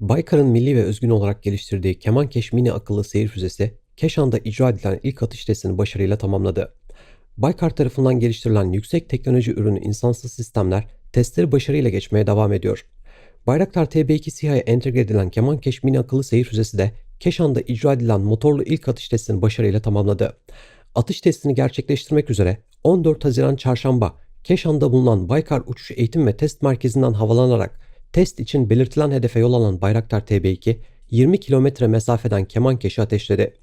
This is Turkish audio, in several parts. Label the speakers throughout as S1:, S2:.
S1: Baykar'ın milli ve özgün olarak geliştirdiği Kemankeş mini akıllı seyir füzesi, Keşan'da icra edilen ilk atış testini başarıyla tamamladı. Baykar tarafından geliştirilen yüksek teknoloji ürünü insansız sistemler testleri başarıyla geçmeye devam ediyor. Bayraktar TB2 SİHA'ya entegre edilen Kemankeş mini akıllı seyir füzesi de Keşan'da icra edilen motorlu ilk atış testini başarıyla tamamladı. Atış testini gerçekleştirmek üzere 14 Haziran Çarşamba Keşan'da bulunan Baykar Uçuş Eğitim ve Test Merkezi'nden havalanarak test için belirtilen hedefe yol alan Bayraktar TB2 20 kilometre mesafeden Kemankeş'i ateşledi.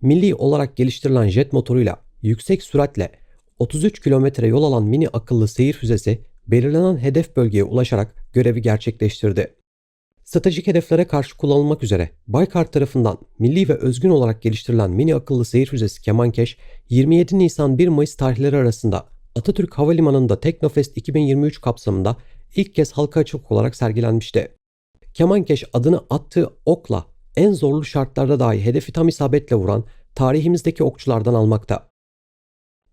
S1: Milli olarak geliştirilen jet motoruyla yüksek süratle 33 kilometre yol alan mini akıllı seyir füzesi belirlenen hedef bölgeye ulaşarak görevi gerçekleştirdi. Stratejik hedeflere karşı kullanılmak üzere Baykar tarafından milli ve özgün olarak geliştirilen mini akıllı seyir füzesi Kemankeş 27 Nisan 1 Mayıs tarihleri arasında Atatürk Havalimanı'nda Teknofest 2023 kapsamında ilk kez halka açık olarak sergilenmişti. Kemankeş adını attığı okla en zorlu şartlarda dahi hedefi tam isabetle vuran tarihimizdeki okçulardan almakta.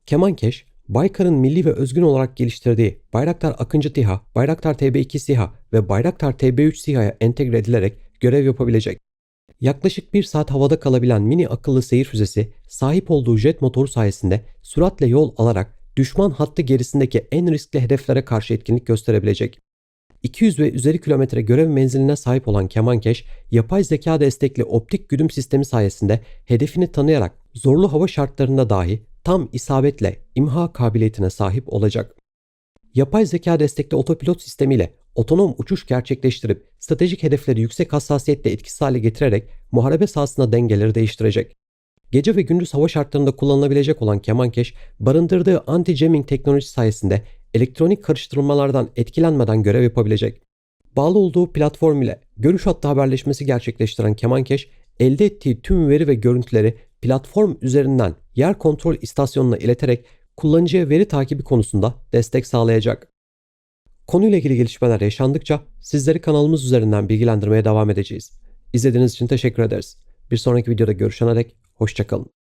S1: Kemankeş, Baykar'ın milli ve özgün olarak geliştirdiği Bayraktar Akıncı TİHA, Bayraktar TB2 SİHA ve Bayraktar TB3 SİHA'ya entegre edilerek görev yapabilecek. Yaklaşık bir saat havada kalabilen mini akıllı seyir füzesi sahip olduğu jet motoru sayesinde süratle yol alarak düşman hattı gerisindeki en riskli hedeflere karşı etkinlik gösterebilecek. 200 ve üzeri kilometre görev menziline sahip olan Kemankeş, yapay zeka destekli optik güdüm sistemi sayesinde hedefini tanıyarak zorlu hava şartlarında dahi tam isabetle imha kabiliyetine sahip olacak. Yapay zeka destekli otopilot sistemiyle otonom uçuş gerçekleştirip stratejik hedefleri yüksek hassasiyetle etkisiz hale getirerek muharebe sahasında dengeleri değiştirecek. Gece ve gündüz hava şartlarında kullanılabilecek olan Kemankeş, barındırdığı anti-jamming teknolojisi sayesinde elektronik karıştırmalardan etkilenmeden görev yapabilecek. Bağlı olduğu platform ile görüş hattı haberleşmesi gerçekleştiren Kemankeş, elde ettiği tüm veri ve görüntüleri platform üzerinden yer kontrol istasyonuna ileterek kullanıcıya veri takibi konusunda destek sağlayacak. Konuyla ilgili gelişmeler yaşandıkça sizleri kanalımız üzerinden bilgilendirmeye devam edeceğiz. İzlediğiniz için teşekkür ederiz. Bir sonraki videoda görüşene dek hoşçakalın.